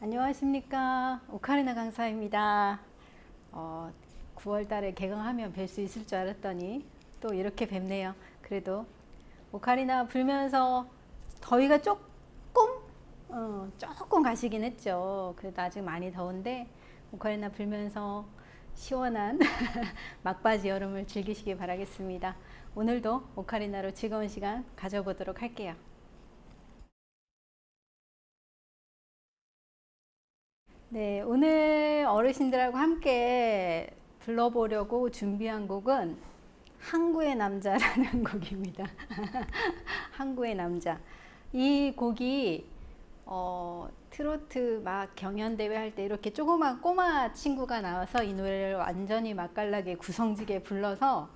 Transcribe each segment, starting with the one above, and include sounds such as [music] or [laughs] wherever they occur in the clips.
안녕하십니까 오카리나 강사입니다. 어, 9월 달에 개강하면 뵐 수 있을 줄 알았더니 또 이렇게 뵙네요. 그래도 오카리나 불면서 더위가 조금 어, 조금 가시긴 했죠. 그래도 아직 많이 더운데 오카리나 불면서 시원한 [laughs] 막바지 여름을 즐기시기 바라겠습니다. 오늘도 오카리나로 즐거운 시간 가져보도록 할게요. 네, 오늘 어르신들하고 함께 불러보려고 준비한 곡은 항구의 남자라는 [laughs] 곡입니다. [laughs] 항구의 남자. 이 곡이 어, 트로트 막 경연대회 할 때 이렇게 조그만 꼬마 친구가 나와서 이 노래를 완전히 맛깔나게 구성지게 불러서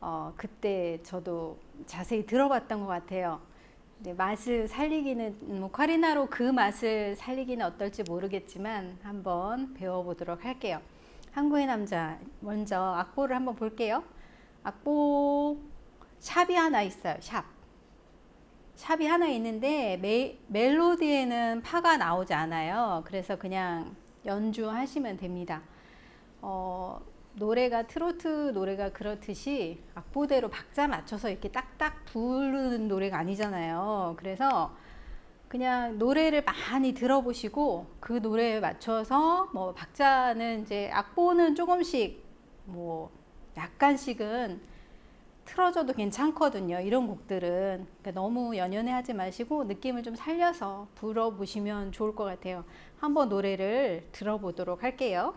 어, 그때 저도 자세히 들어봤던 것 같아요. 네, 맛을 살리기는 뭐 카리나로 그 맛을 살리기는 어떨지 모르겠지만 한번 배워보도록 할게요. 한국의 남자 먼저 악보를 한번 볼게요. 악보 샵이 하나 있어요. 샵. 샵이 하나 있는데 메, 멜로디에는 파가 나오지 않아요. 그래서 그냥 연주하시면 됩니다. 어, 노래가 트로트 노래가 그렇듯이 악보대로 박자 맞춰서 이렇게 딱딱 부르는 노래가 아니잖아요. 그래서 그냥 노래를 많이 들어보시고 그 노래에 맞춰서 뭐 박자는 이제 악보는 조금씩 뭐 약간씩은 틀어줘도 괜찮거든요. 이런 곡들은 그러니까 너무 연연해 하지 마시고 느낌을 좀 살려서 불어보시면 좋을 것 같아요. 한번 노래를 들어보도록 할게요.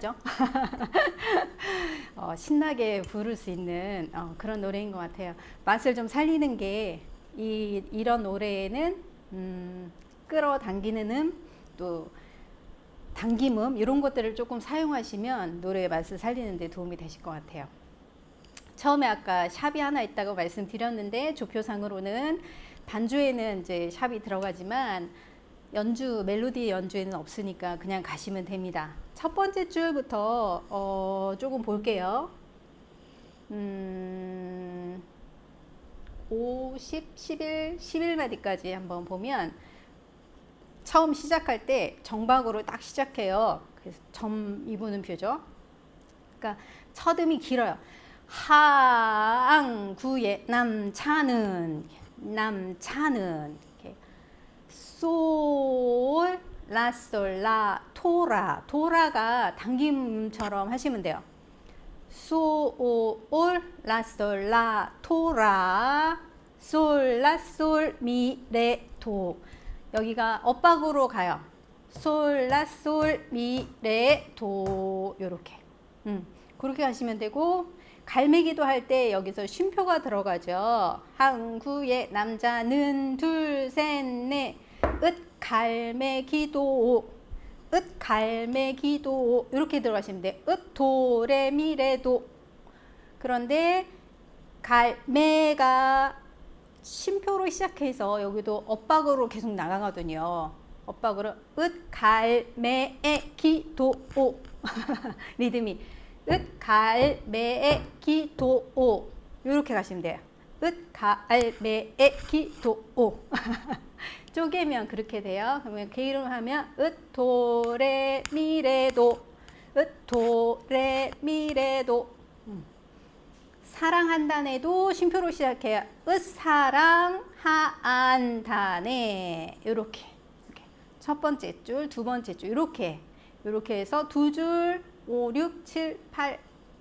신나죠? [laughs] 어, 신나게 부를 수 있는 어, 그런 노래인 것 같아요. 맛을 좀 살리는 게 이, 이런 노래에는 음, 끌어당기는 음, 또 당김음 이런 것들을 조금 사용하시면 노래의 맛을 살리는 데 도움이 되실 것 같아요. 처음에 아까 샵이 하나 있다고 말씀드렸는데 조표상으로는 반주에는 이제 샵이 들어가지만 연주 멜로디 연주에는 없으니까 그냥 가시면 됩니다. 첫 번째 줄부터 어, 조금 볼게요. 음, 5, 10, 11, 11마디까지 한번 보면 처음 시작할 때 정박으로 딱 시작해요. 그래서 점 이부는 표죠. 그러니까 첫 음이 길어요. 항구의 남차는 남차는 이렇게 솔, 라, 솔, 라, 토라. 토라가 당김처럼 하시면 돼요. 솔, 라, 솔, 라, 토라. 솔, 라, 솔, 미, 레, 도. 여기가 엇박으로 가요. 솔, 라, 솔, 미, 레, 도. 요렇게. 음, 그렇게 하시면 되고, 갈매기도 할 때 여기서 쉼표가 들어가죠. 항구의 남자는 둘, 셋, 넷. 읒 갈매기도 읒 갈매기도 이렇게 들어가시면 돼요. 읒 도레미레도 그런데 갈매가 쉼표로 시작해서 여기도 엇박으로 계속 나가거든요. 엇박으로 읒 갈매에 기도오 [laughs] 리듬이 읒 갈매에 기도오 이렇게 가시면 돼요. 읒 갈매에 기도오 [laughs] 쪼개면 그렇게 돼요. 그러면 그 이름 하면 읒 도레 미레도. 읒 도레 미레도. 음. 사랑한다네도 쉼표로 시작해요. 읒 사랑하안다네. 이렇게. 이렇게. 첫 번째 줄, 두 번째 줄 이렇게. 이렇게 해서 두 줄, 5, 6, 7, 8,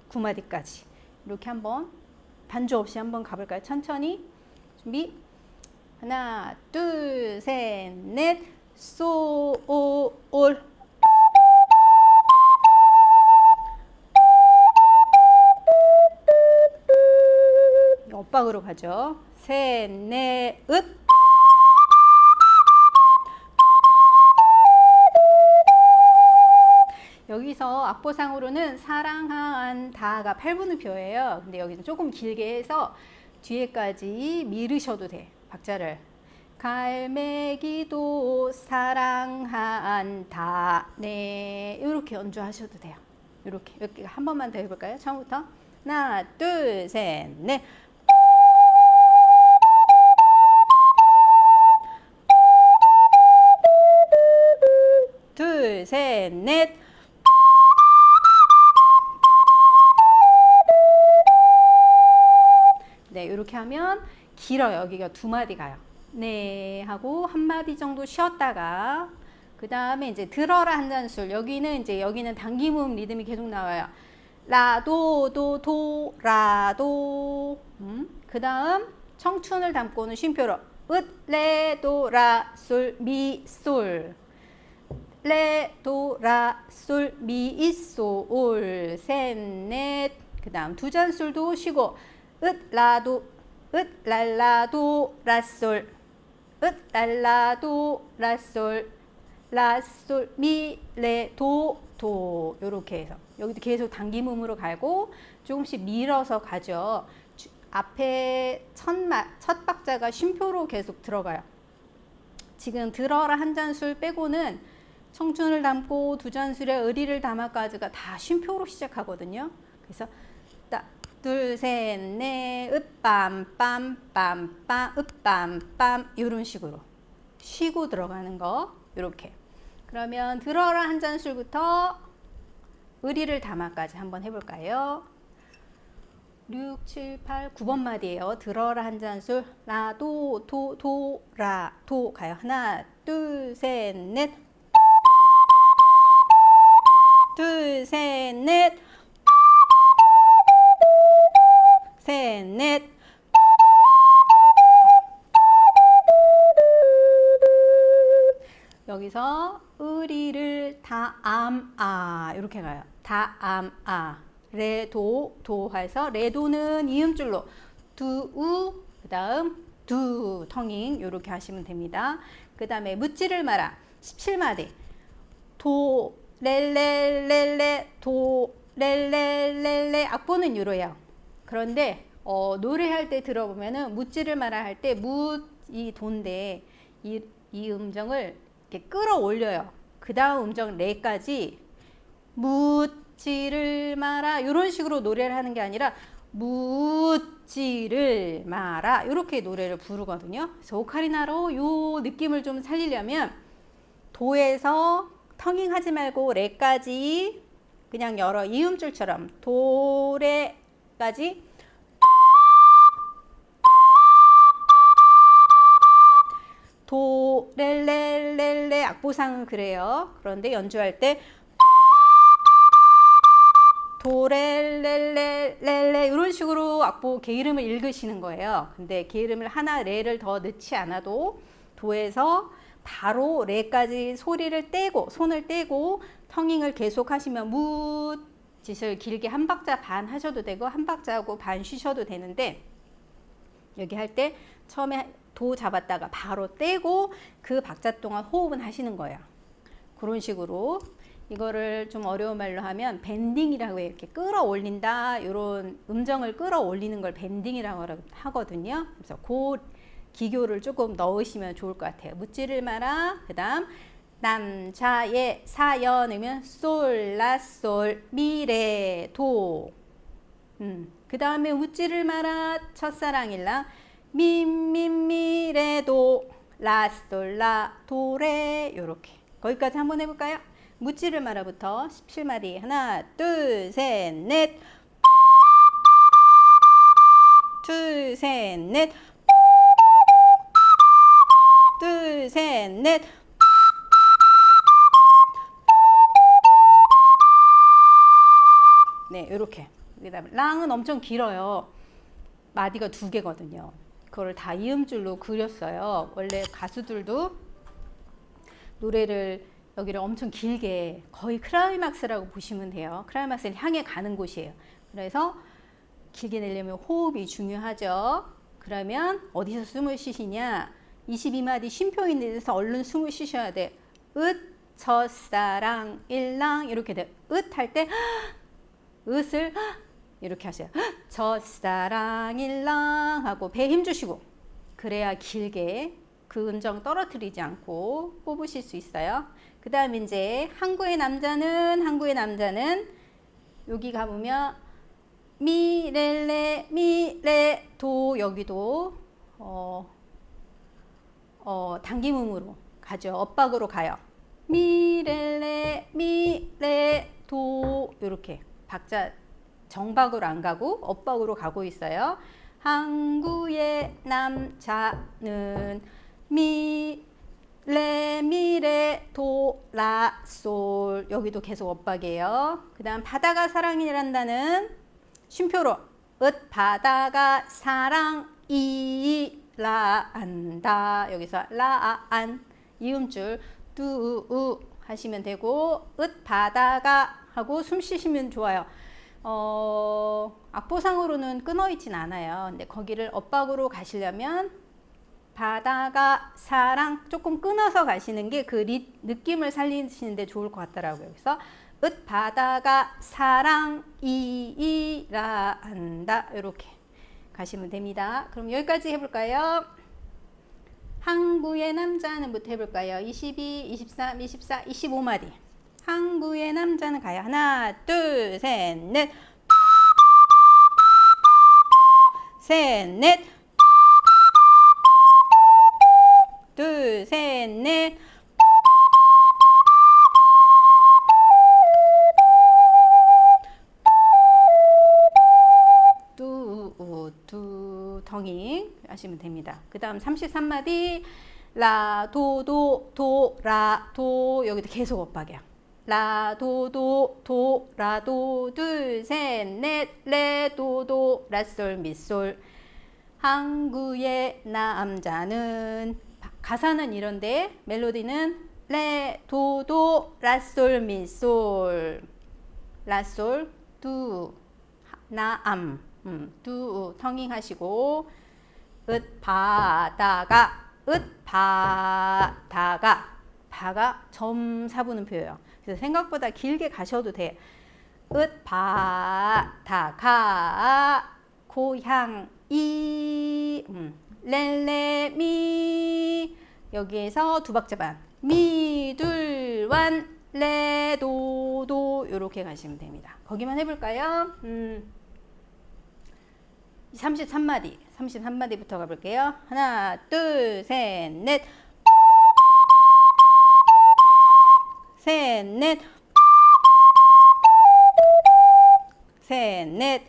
9마디까지. 이렇게 한번 반주 없이 한번 가볼까요? 천천히. 준비 하나, 둘, 셋, 넷, 소, 오, 올. 엇박으로 가죠. 셋, 넷, 읒. 여기서 악보상으로는 사랑한다가 8분음표예요. 근데 여기는 조금 길게 해서 뒤에까지 미르셔도 돼. 박자를. 갈매기도 사랑한다. 네. 이렇게 연주하셔도 돼요. 이렇게. 이렇게 한 번만 더 해볼까요? 처음부터. 하나, 둘, 셋, 넷. 둘, 셋, 넷. 네, 이렇게 하면 길어요. 여기가 두 마디 가요. 네, 하고 한 마디 정도 쉬었다가 그 다음에 이제 들어라 한 잔술. 여기는 이제 여기는 당기음 리듬이 계속 나와요. 라도 도도 라도. 음? 그 다음 청춘을 담고는 쉼표로 으레도라솔미솔 레도라솔미솔 셋넷 그 다음 두 잔술도 쉬고 으라도 으 랄라 도 라솔 으 랄라 도 라솔 라솔 미 레 도 도 요렇게 해서 여기도 계속 당김음으로 가고 조금씩 밀어서 가죠. 주- 앞에 첫, 마, 첫 박자가 쉼표로 계속 들어가요. 지금 들어라 한 잔술 빼고는 청춘을 담고 두 잔술에 의리를 담아까지가 다 쉼표로 시작하거든요. 그래서 딱 둘, 셋, 넷, 으빰, 빰, 빰, 빰, 으빰, 빰 이런 식으로 쉬고 들어가는 거 이렇게. 그러면 들어라 한 잔술부터 의리를 담아까지 한번 해볼까요? 6, 7, 8, 9번 마디예요. 들어라 한 잔술 라 도 도 도 라 도 가요. 하나, 둘, 셋, 넷. 다암아 이렇게 가요. 다암아 레도 도 해서 레도는 이음줄로 두우 그다음 두 텅잉 이렇게 하시면 됩니다. 그다음에 묻지를 마라 17마디 도 렐레렐레 도 렐레렐레 악보는 유로예요. 그런데 어, 노래할 때 들어보면은 묻지를 마라 할 때 묻이 도인데 이, 이 음정을 이렇게 끌어올려요. 그 다음 음정 레까지. 묻지를 마라. 이런 식으로 노래를 하는 게 아니라 묻지를 마라. 이렇게 노래를 부르거든요. 그래서 오카리나로 요 느낌을 좀 살리려면 도에서 텅잉 하지 말고 레까지 그냥 여러 이음줄처럼 도레까지 도, 렐레렐레 악보상은 그래요. 그런데 연주할 때 도렐레레레레 이런 식으로 악보 게이름을 읽으시는 거예요. 근데 게이름을 하나 레를 더 넣지 않아도 도에서 바로 레까지 소리를 떼고 손을 떼고 텅잉을 계속 하시면 무 짓을 길게 한 박자 반 하셔도 되고 한 박자하고 반 쉬셔도 되는데 여기 할 때 처음에 도 잡았다가 바로 떼고 그 박자 동안 호흡은 하시는 거예요. 그런 식으로 이거를 좀 어려운 말로 하면 밴딩이라고. 이렇게 끌어올린다. 이런 음정을 끌어올리는 걸 밴딩이라고 하거든요. 그래서 그 기교를 조금 넣으시면 좋을 것 같아요. 묻지를 마라. 그다음 남자의 사연이면 솔라솔 미래 도. 음. 그 다음에 묻지를 마라. 첫사랑일라 민민미래도 라솔라 도레 요렇게. 거기까지 한번 해볼까요? 묻지를 마라부터 17마디. 하나 둘 셋 넷. 둘 셋 넷. 둘 셋 넷. 네 이렇게. 랑은 엄청 길어요. 마디가 두 개거든요 그거를 다 이음줄로 그렸어요 원래 가수들도 노래를 여기를 엄청 길게 거의 크라이막스라고 보시면 돼요. 크라이막스를 향해 가는 곳이에요. 그래서 길게 내려면 호흡이 중요하죠. 그러면 어디서 숨을 쉬시냐? 22마디 쉼표인 데서 얼른 숨을 쉬셔야 돼. 으, 첫사랑, 일랑 이렇게 돼. 으할때 으을 이렇게 하세요. 첫사랑, 일랑 하고 배 힘 주시고 그래야 길게 그 음정 떨어뜨리지 않고 뽑으실 수 있어요. 그 다음 이제 항구의 남자는 항구의 남자는 여기 가보면 미렐레 미레도 여기도 어, 어, 당김음으로 가죠. 엇박으로 가요. 미렐레 미레도 이렇게 박자 정박으로 안 가고 엇박으로 가고 있어요. 항구의 남자는 미 레 미레 도라솔 여기도 계속 엇박이에요. 그 다음 바다가 사랑이란다는 쉼표로 읒 바다가 사랑이라 한다. 여기서 라안 이음줄 뚜우 하시면 되고 읒 바다가 하고 숨 쉬시면 좋아요. 어, 악보상으로는 끊어 있진 않아요. 근데 거기를 엇박으로 가시려면 바다가 사랑 조금 끊어서 가시는 게 그 느낌을 살리시는데 좋을 것 같더라고요. 그래서 읒 바다가 사랑이라 한다 이렇게 가시면 됩니다. 그럼 여기까지 해볼까요? 항구의 남자는 부터 해볼까요? 22, 23, 24, 25마디. 항구의 남자는 가요. 하나, 둘, 셋, 넷. 셋, 넷. 둘, 셋, 넷. 뚜, 뚜, 덩이 하시면 됩니다. 그 다음 33마디 라, 도, 도, 도, 라, 도 여기도 계속 엇박이야. 라, 도, 도, 도, 라, 도, 둘, 셋, 넷, 레, 도, 도, 라, 솔, 미, 솔. 항구의 남자는 가사는 이런데 멜로디는 레, 도, 도, 라, 솔, 미, 솔. 라, 솔, 두, 나, 암. 음, 두, 텅잉 하시고 읒, 바다가 읒, 바다가 바가 점사분음표예요. 그래서 생각보다 길게 가셔도 돼. 읒, 바 다 가 고향 이 음, 렐레 미 여기에서 두 박자 반 미 둘 완 레 도도 이렇게 가시면 됩니다. 거기만 해볼까요? 음, 33마디 33마디부터 가볼게요. 하나 둘 셋 넷 셋 넷 셋 넷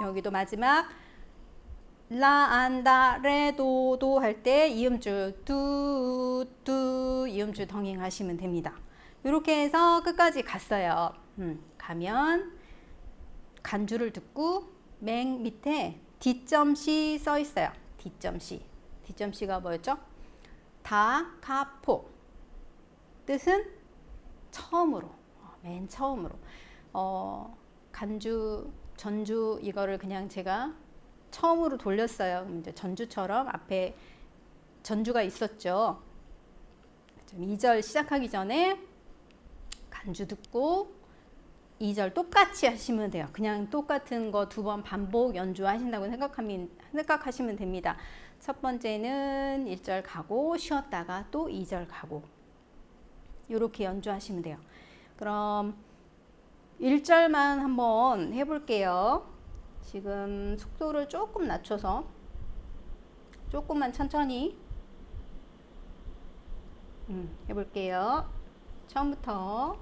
여기도 마지막 라안다 레도도 할 때 이음줄 뚜뚜 이음줄 덩잉 하시면 됩니다. 이렇게 해서 끝까지 갔어요. 음, 가면 간주를 듣고 맨 밑에 D점C 써 있어요. D점C. D점C가 뭐였죠? 다, 가, 포. 뜻은 처음으로, 어, 맨 처음으로. 어, 간주 전주 이거를 그냥 제가 처음으로 돌렸어요. 이제 전주처럼 앞에 전주가 있었죠. 2절 시작하기 전에 간주 듣고 2절 똑같이 하시면 돼요. 그냥 똑같은 거 두 번 반복 연주하신다고 생각하면, 생각하시면 됩니다. 첫 번째는 1절 가고 쉬었다가 또 2절 가고 이렇게 연주하시면 돼요. 그럼 1절만 한번 해볼게요. 지금 속도를 조금 낮춰서 조금만 천천히 음, 해볼게요. 처음부터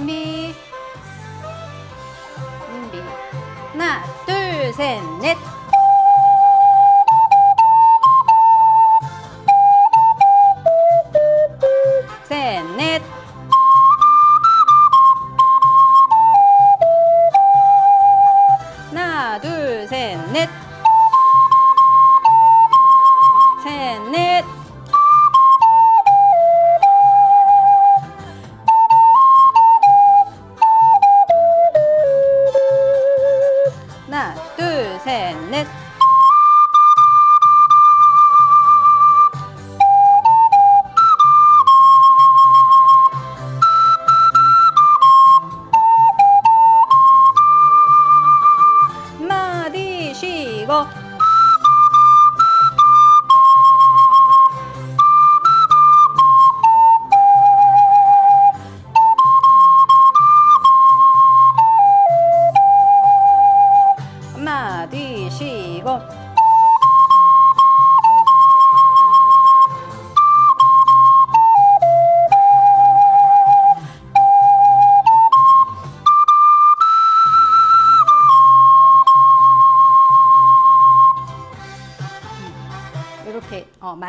준비. 준비. 하나 둘 셋넷. 셋넷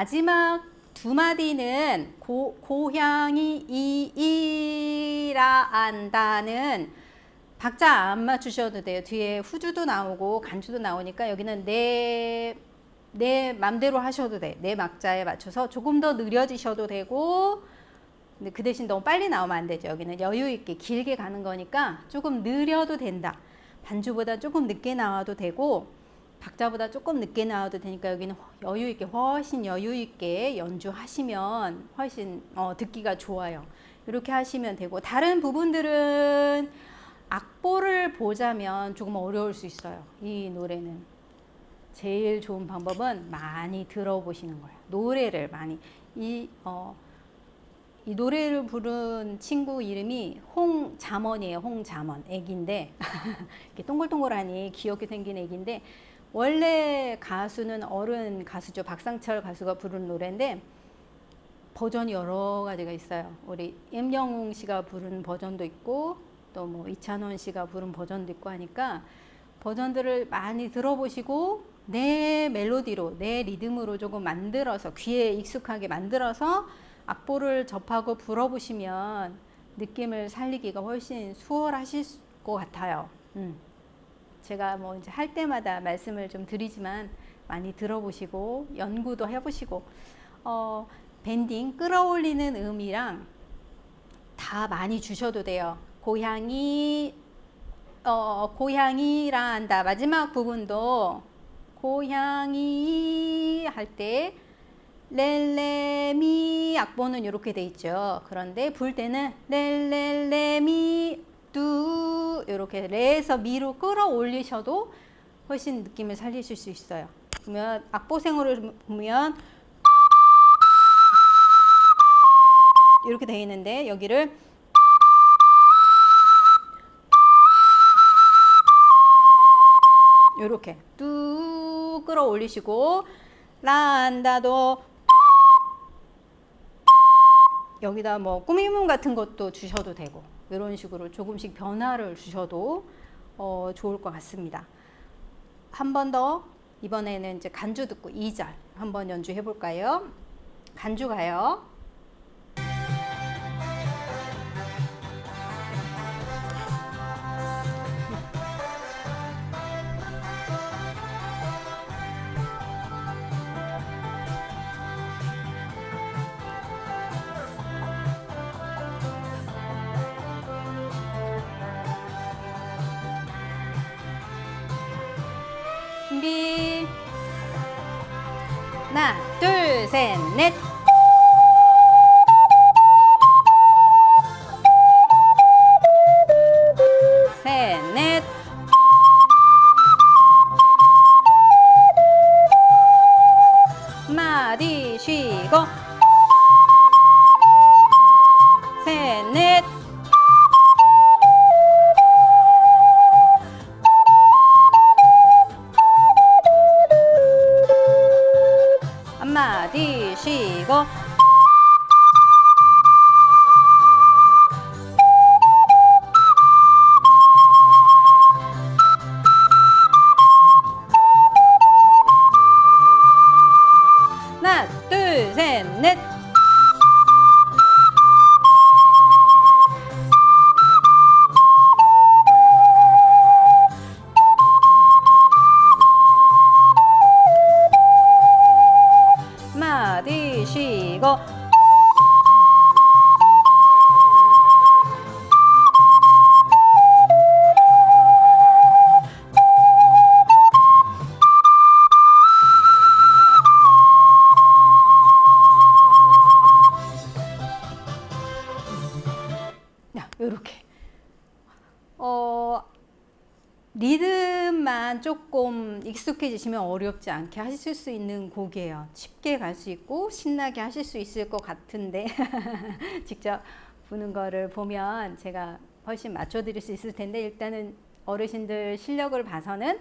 마지막 두 마디는 고, 고향이 이이라 안다는 박자 안 맞추셔도 돼요. 뒤에 후주도 나오고 간주도 나오니까 여기는 내, 내 맘대로 하셔도 돼. 내 막자에 맞춰서 조금 더 느려지셔도 되고 근데 그 대신 너무 빨리 나오면 안 되죠. 여기는 여유 있게 길게 가는 거니까 조금 느려도 된다. 반주보다 조금 늦게 나와도 되고 박자보다 조금 늦게 나와도 되니까 여기는 여유 있게 훨씬 여유 있게 연주하시면 훨씬 어, 듣기가 좋아요. 이렇게 하시면 되고 다른 부분들은 악보를 보자면 조금 어려울 수 있어요. 이 노래는 제일 좋은 방법은 많이 들어보시는 거예요. 노래를 많이 이 어, 이 노래를 부른 친구 이름이 홍자먼이에요. 홍자먼. 애기인데 [laughs] 이렇게 동글동글하니 귀엽게 생긴 애기인데 원래 가수는 어른 가수죠. 박상철 가수가 부른 노래인데 버전이 여러 가지가 있어요. 우리 임영웅 씨가 부른 버전도 있고 또 뭐 이찬원 씨가 부른 버전도 있고 하니까 버전들을 많이 들어보시고 내 멜로디로 내 리듬으로 조금 만들어서 귀에 익숙하게 만들어서 악보를 접하고 불어보시면 느낌을 살리기가 훨씬 수월하실 것 같아요. 음. 제가 뭐 이제 할 때마다 말씀을 좀 드리지만 많이 들어보시고 연구도 해보시고 어, 밴딩 끌어올리는 음이랑 다 많이 주셔도 돼요. 고향이 어, 고향이라 한다. 마지막 부분도 고향이 할 때 렐레미 악보는 이렇게 돼 있죠. 그런데 불 때는 렐렐레미 뚜 이렇게 레에서 미로 끌어올리셔도 훨씬 느낌을 살리실 수 있어요. 그러면 악보생으로 보면 이렇게 돼 있는데 여기를 이렇게 뚝 끌어올리시고 란다도 여기다 뭐 꾸미문 같은 것도 주셔도 되고 이런 식으로 조금씩 변화를 주셔도 어, 좋을 것 같습니다. 한 번 더 이번에는 이제 간주 듣고 2절 한번 연주해 볼까요? 간주 가요. 하나, 둘, 셋, 넷. 쉬고 야, 요렇게. 어, 리듬만 조금 익숙해지시면 어렵지 않게 하실 수 있는 곡이에요. 쉽게 갈 수 있고 신나게 하실 수 있을 것 같은데 [laughs] 직접 부는 거를 보면 제가 훨씬 맞춰드릴 수 있을 텐데 일단은 어르신들 실력을 봐서는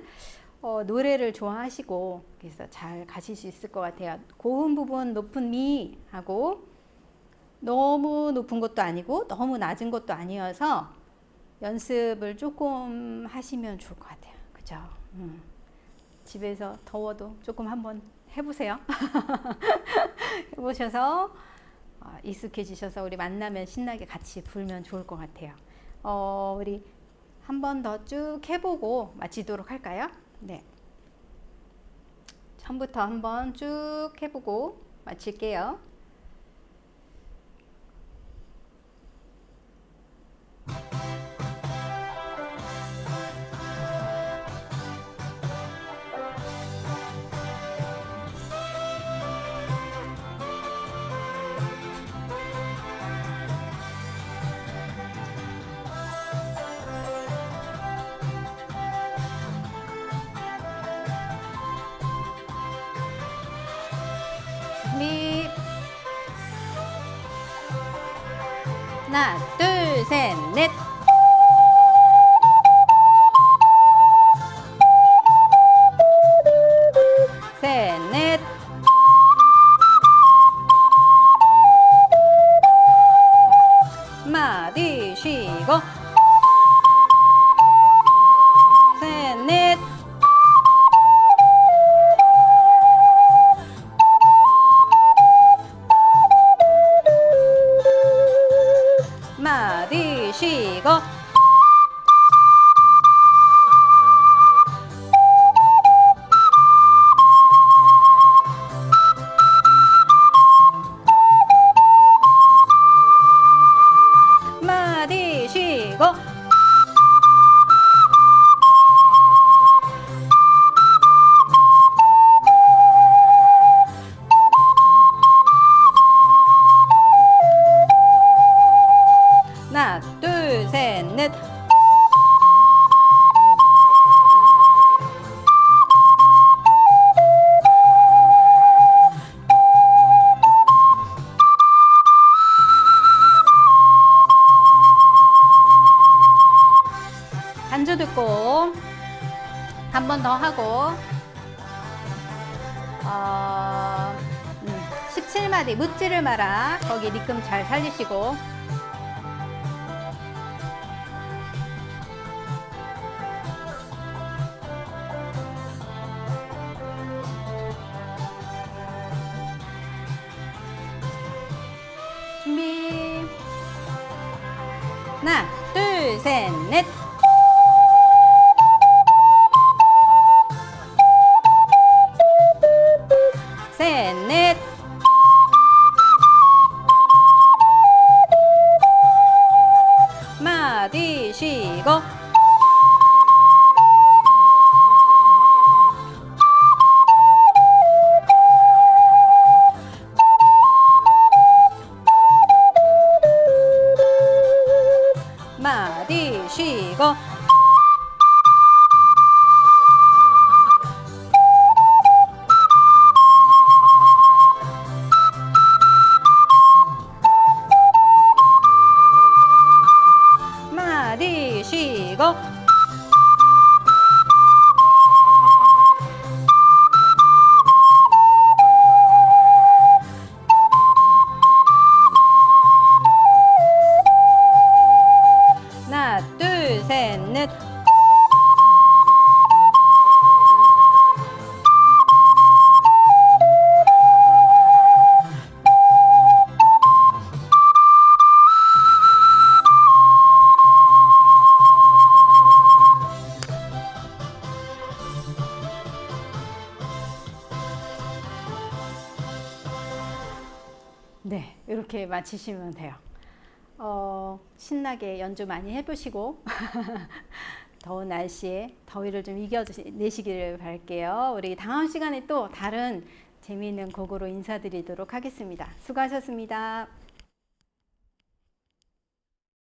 어, 노래를 좋아하시고 그래서 잘 가실 수 있을 것 같아요. 고음 부분 높은 미 하고 너무 높은 것도 아니고 너무 낮은 것도 아니어서 연습을 조금 하시면 좋을 것 같아요. 그죠? 음. 집에서 더워도 조금 한번 해보세요. [laughs] 해보셔서 어, 익숙해지셔서 우리 만나면 신나게 같이 불면 좋을 것 같아요. 어, 우리 한 번 더 쭉 해보고 마치도록 할까요? 네. 처음부터 한번 쭉 해보고 마칠게요. 리듬 잘 살리시고 마치시면 돼요. 어, 신나게 연주 많이 해보시고 [laughs] 더운 날씨에 더위를 좀 이겨내시기를 바랄게요. 우리 다음 시간에 또 다른 재미있는 곡으로 인사드리도록 하겠습니다. 수고하셨습니다.